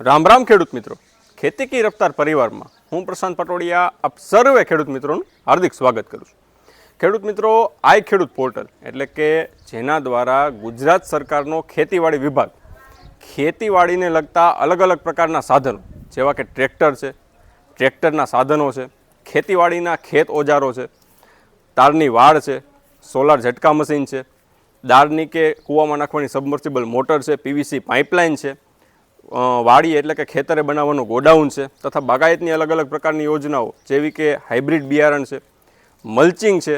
રામ રામ ખેડૂત મિત્રો. ખેતી કી રફતાર પરિવારમાં હું પ્રશાંત પટોડિયા આપ સર્વે ખેડૂત મિત્રોનું હાર્દિક સ્વાગત કરું છું. ખેડૂત મિત્રો, આઈ ખેડૂત પોર્ટલ એટલે કે જેના દ્વારા ગુજરાત સરકારનો ખેતીવાડી વિભાગ ખેતીવાડીને લગતા અલગ અલગ પ્રકારના સાધનો, જેવા કે ટ્રેક્ટર છે, ટ્રેક્ટરના સાધનો છે, ખેતીવાડીના ખેત ઓજારો છે, તારની વાડ છે, સોલાર ઝટકા મશીન છે, દાળની કે કૂવામાં નાખવાની સબમર્સિબલ મોટર છે, પીવીસી પાઇપલાઇન છે વાડી એટલે કે ખેતરે બનાવવાનું ગોડાઉન છે તથા બાગાયતની અલગ અલગ પ્રકારની યોજનાઓ, જેવી કે હાઇબ્રિડ બિયારણ છે, મલ્ચિંગ છે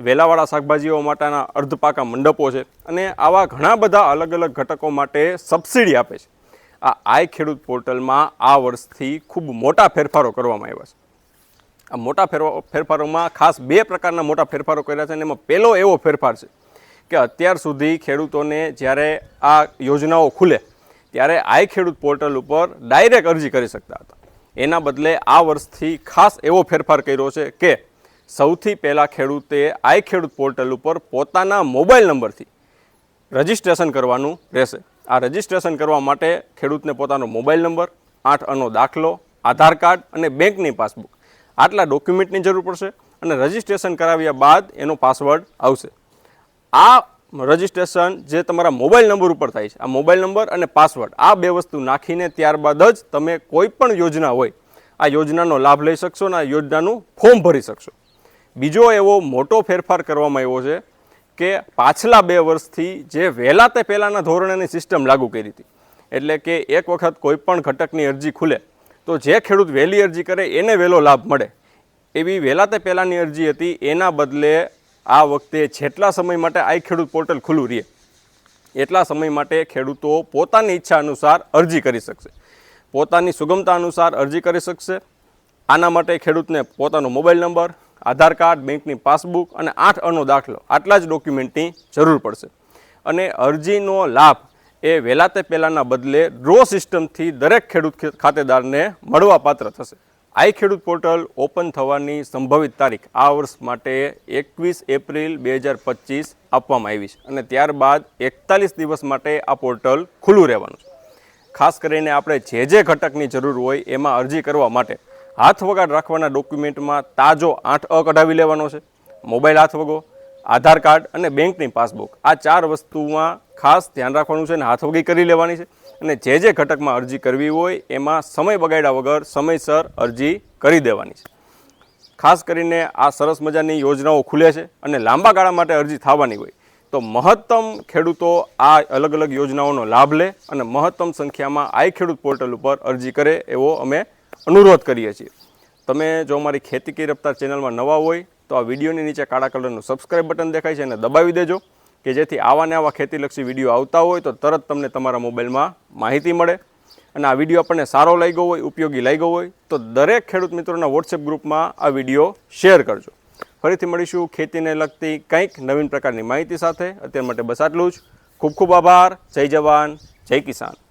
વેલાવાળા શાકભાજીઓ માટેના અર્ધપાકા મંડપો છે અને આવા ઘણા બધા અલગ અલગ ઘટકો માટે સબસિડી આપે છે. આ આય ખેડૂત પોર્ટલમાં આ વર્ષથી ખૂબ મોટા ફેરફારો કરવામાં આવ્યા છે. આ મોટા ફેરફારોમાં ખાસ બે પ્રકારના મોટા ફેરફારો કર્યા છે અને એમાં પહેલો એવો ફેરફાર છે કે અત્યાર સુધી ખેડૂતોને જ્યારે આ યોજનાઓ ખુલે ત્યારે આઈ ખેડૂત પોર્ટલ ઉપર ડાયરેક્ટ અરજી કરી શકતા હતા. એના બદલે આ વર્ષથી ખાસ એવો ફેરફાર કર્યો છે કે સૌથી પહેલાં ખેડૂતે આઈ ખેડૂત પોર્ટલ ઉપર પોતાના મોબાઈલ નંબરથી રજિસ્ટ્રેશન કરવાનું રહેશે. આ રજિસ્ટ્રેશન કરવા માટે ખેડૂતને પોતાનો મોબાઈલ નંબર, આઠ અનો દાખલો, આધાર કાર્ડ અને બેંકની પાસબુક આટલા ડોક્યુમેન્ટની જરૂર પડશે અને રજિસ્ટ્રેશન કરાવ્યા બાદ એનો પાસવર્ડ આવશે. આ રજિસ્ટ્રેશન જે તમારા મોબાઈલ નંબર ઉપર થાય છે. આ મોબાઈલ નંબર અને પાસવર્ડ આ બે વસ્તુ નાખીને ત્યારબાદ જ તમે કોઈ પણ યોજના હોય, આ યોજનાનો લાભ લઈ શકશો અને આ યોજનાનું ફોર્મ ભરી શકશો. બીજો એવો મોટો ફેરફાર કરવામાં આવ્યો છે કે પાછલા બે વર્ષથી જે વહેલા તે પહેલાંના ધોરણેની સિસ્ટમ લાગુ કરી હતી, એટલે કે એક વખત કોઈ પણ ઘટકની અરજી ખુલે, તો જે ખેડૂત વહેલી અરજી કરે એને વહેલો લાભ મળે. એવી વહેલા તે પહેલાંની અરજી હતી, એના બદલે આ વખતે જેટલા સમય માટે આ ખેડૂત પોર્ટલ ખુલ્લું રહે. એટલા સમય માટે ખેડૂતો પોતાની ઈચ્છા અનુસાર અરજી કરી શકશે. પોતાની સુગમતા અનુસાર અરજી કરી શકશે. આના માટે ખેડૂતને પોતાનો મોબાઈલ નંબર, આધાર કાર્ડ, બેંકની પાસબુક અને આઠ અનો દાખલો, આટલા જ ડોક્યુમેન્ટની જરૂર પડશે. અને અરજીનો લાભ એ વહેલા તે પહેલાંના બદલે ડ્રો સિસ્ટમથી દરેક ખેડૂત ખાતેદારને મળવાપાત્ર થશે. આઈ ખેડૂત પોર્ટલ ઓપન થવાની સંભવિત તારીખ આ વર્ષ માટે એકવીસ એપ્રિલ બે હજાર પચીસ આપવામાં આવી છે અને ત્યારબાદ એકતાલીસ દિવસ માટે આ પોર્ટલ ખુલ્લું રહેવાનું ખાસ કરીને આપણે જે જે ઘટકની જરૂર હોય એમાં અરજી કરવા માટે હાથ વગાડ રાખવાના ડોક્યુમેન્ટમાં તાજો આઠ અ કઢાવી લેવાનો છે, મોબાઈલ હાથ વગો આધાર કાર્ડ અને બેંકની પાસબુક. આ ચાર વસ્તુમાં ખાસ ધ્યાન રાખવાનું છે અને હાથવગી કરી લેવાની છે. અને જે જે ઘટકમાં અરજી કરવી હોય, એમાં સમય બગાડ્યા વગર સમયસર અરજી કરી દેવાની છે. ખાસ કરીને આ સરસ મજાની યોજનાઓ ખુલે છે અને લાંબા ગાળા માટે અરજી થવાની હોય. તો મહત્તમ ખેડૂતો આ અલગ અલગ યોજનાઓનો લાભ લે અને મહત્તમ સંખ્યામાં આઈ ખેડૂત પોર્ટલ ઉપર અરજી કરે એવો અમે અનુરોધ કરીએ છીએ. તમે જો અમારી ખેતી કી રફતાર ચેનલમાં નવા હોય તો આ વિડીયોની નીચે કાળા કલરનું સબસ્ક્રાઇબ બટન દેખાય છે એને દબાવી દેજો, કે જેથી આવા ને આવા ખેતીલક્ષી વીડિયો આવતા હોય તો તરત તમને તમારા મોબાઈલમાં માહિતી મળે. અને આ વીડિયો આપણને સારો લાગ્યો હોય, ઉપયોગી લાગ્યો હોય, તો દરેક ખેડૂત મિત્રોના વોટ્સએપ ગ્રુપમાં આ વીડિયો શેર કરજો. ફરીથી મળીશું ખેતીને લગતી કંઈક નવીન પ્રકારની માહિતી સાથે. અત્યાર માટે બસ આટલું જ. ખૂબ ખૂબ આભાર. જય જવાન. જય કિસાન.